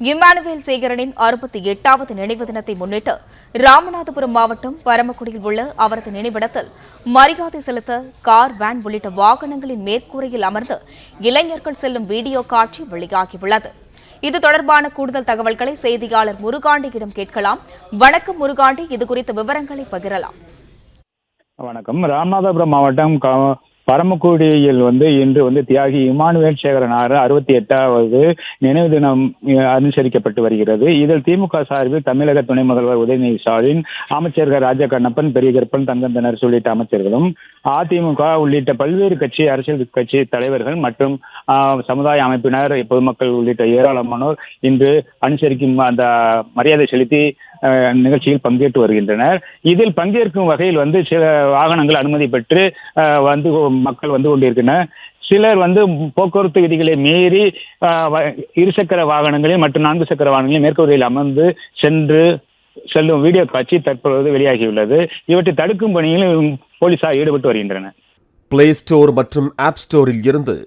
Emmanuel சேகரனின் அறுபத்தி எட்டாவது நினைவு தினத்தை முன்னிட்டு ராமநாதபுரம் மாவட்டம் பரமக்குடியில் உள்ள அவரது நினைவிடத்தில் மரியாதை செலுத்த கார் வேன் உள்ளிட்ட வாகனங்களின் மேற்கூரையில் அமர்ந்து இளைஞர்கள் செல்லும் வீடியோ காட்சி வெளியாகியுள்ளது. இது தொடர்பான கூடுதல் தகவல்களை செய்தியாளர் முருகாண்டியிடம் கேட்கலாம். வணக்கம் முருகாண்டி இது குறித்த விவரங்களை பகிரலாம். வணக்கம். ராமநாதபுரம் மாவட்டம் பரமக்குடியில் வந்து இன்று வந்து தியாகி இமானுவேல் சேகரனார் அறுபத்தி எட்டாவது நினைவு தினம் அனுசரிக்கப்பட்டு வருகிறது. இதில் திமுக சார்பில் தமிழக துணை முதல்வர் உதயநிதி ஸ்டாலின் அமைச்சர்கள் ராஜா கண்ணப்பன் பெரியகற்பன் தங்கந்தனர் உள்ளிட்ட அமைச்சர்களும் அதிமுக உள்ளிட்ட பல்வேறு கட்சி அரசியல் கட்சி தலைவர்கள் மற்றும் சமுதாய அமைப்பினர் பொதுமக்கள் உள்ளிட்ட ஏராளமானோர் இன்று அனுசரிக்கும் அந்த மரியாதை செலுத்தி நிகழ்ச்சியில் பங்கேற்று வருகின்றனர். இதில் பங்கேற்கும் வகையில் வந்து சில வாகனங்கள் அனுமதி பெற்று வந்து மக்கள் வந்து கொண்டிருக்கின்றனர். சிலர் வந்து போக்குவரத்து விதிகளை மீறி வ- இருசக்கர வாகனங்களில் மற்றும் நான்கு சக்கர வாகனங்களில் மேற்கூரையில் அமர்ந்து சென்று செல்லும் வீடியோ காட்சி தற்பொழுது வெளியாகியுள்ளது. இவற்றை தடுக்கும் பணியிலும் போலீசார் ஈடுபட்டு வருகின்றனர். பிளே ஸ்டோர் மற்றும் ஆப் ஸ்டோரில் இருந்து